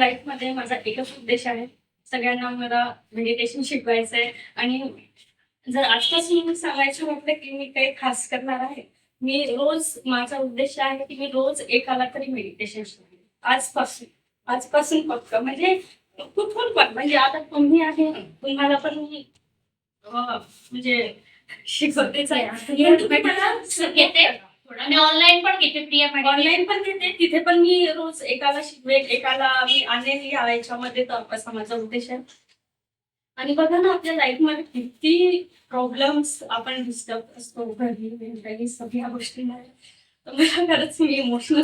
लाईफमध्ये माझा एकच उद्देश आहे. सगळ्यांना मला मेडिटेशन शिकवायचं आहे आणि जर आजपासून सांगायचं म्हटलं की मी काही खास करणार आहे मी रोज माझा उद्देश आहे की मी रोज एकाला तरी मेडिटेशन आजपासून. आजपासून फक्त. म्हणजे कुठून पण. म्हणजे आता तुम्ही आहे तुम्हाला पण मी म्हणजे शिकवतेच आहे. आणि ऑनलाईन पण घेते प्रिया मॅडम ऑनलाईन पण घेते. तिथे पण मी रोज एकाला शिकवेन एकाला मी आणेन या याच्यामध्ये तर असा माझा उद्देश आहे. आणि बघा ना आपल्या लाईफमध्ये किती प्रॉब्लेम्स आपण डिस्टर्ब असतो घरी वेगळी सगळ्या गोष्टींमध्ये तर मला खरंच मी इमोशनल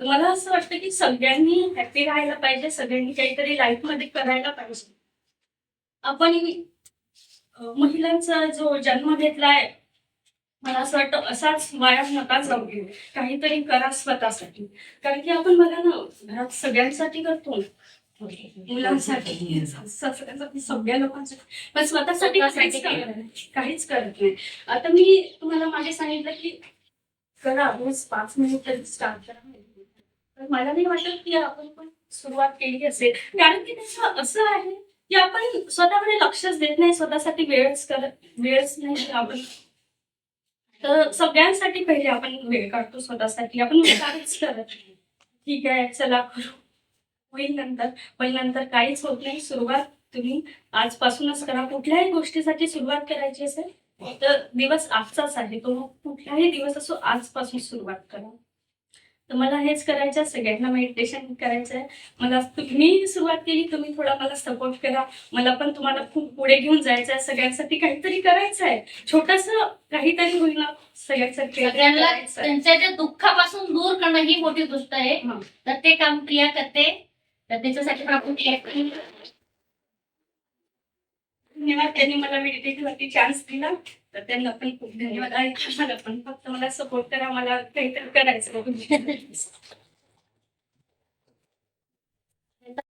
मला असं वाटतं की सगळ्यांनी हॅपी राहायला पाहिजे सगळ्यांनी काहीतरी लाईफमध्ये करायला पाहिजे. आपण महिलांचा जो जन्म घेतलाय मला असं वाटतं असाच वाया नका जाऊ घे काहीतरी करा स्वतःसाठी. कारण की आपण बघा ना घरात सगळ्यांसाठी करतो. मुलांसाठी. सगळ्या लोकांसाठी. पण स्वतःसाठी काहीच करत नाही. काहीच करत नाही. आता मी तुम्हाला मागे सांगितलं की करा रोज पाच मिनिट तरी स्टार्ट करा. तर मला नाही वाटत की आपण पण सुरुवात केली असेल. कारण की त्याचं असं आहे की आपण स्वतःकडे लक्षच देत नाही स्वतःसाठी वेळच करत वेळच नाही आपण. तर सगळ्यांसाठी पहिले आपण वेळ काढतो स्वतःसाठी. आपण विचारच करत नाही. ठीक आहे चला करू. होईल नंतर. पण नंतर काहीच होत नाही. सुरुवात तुम्ही आजपासूनच करा. कुठल्याही गोष्टीसाठी सुरुवात करायची असेल तर दिवस आजचाच आहे. तो मग कुठलाही दिवस असो आजपासून सुरुवात करा. तर मला हेच करायचं आहे, सगळ्यांना मेडिटेशन करायचं आहे. मला तुम्ही सुरुवात केली तुम्ही थोडा मला सपोर्ट करा. मला पण तुम्हाला खूप पुढे घेऊन जायचं आहे. सगळ्यांसाठी काहीतरी करायचं आहे. छोटस काहीतरी होईना सगळ्यांसाठी. त्यांच्या त्या दुःखापासून दूर करणं ही मोठी गोष्ट आहे. तर ते काम प्रिया करते. तर त्याच्यासाठी पण आपण धन्यवाद. त्यांनी मला मेडिटेशन वरती चान्स दिला. तर त्यांना पण खूप धन्यवाद. आहे मला पण फक्त मला सपोर्ट करा. मला काहीतरी करायचं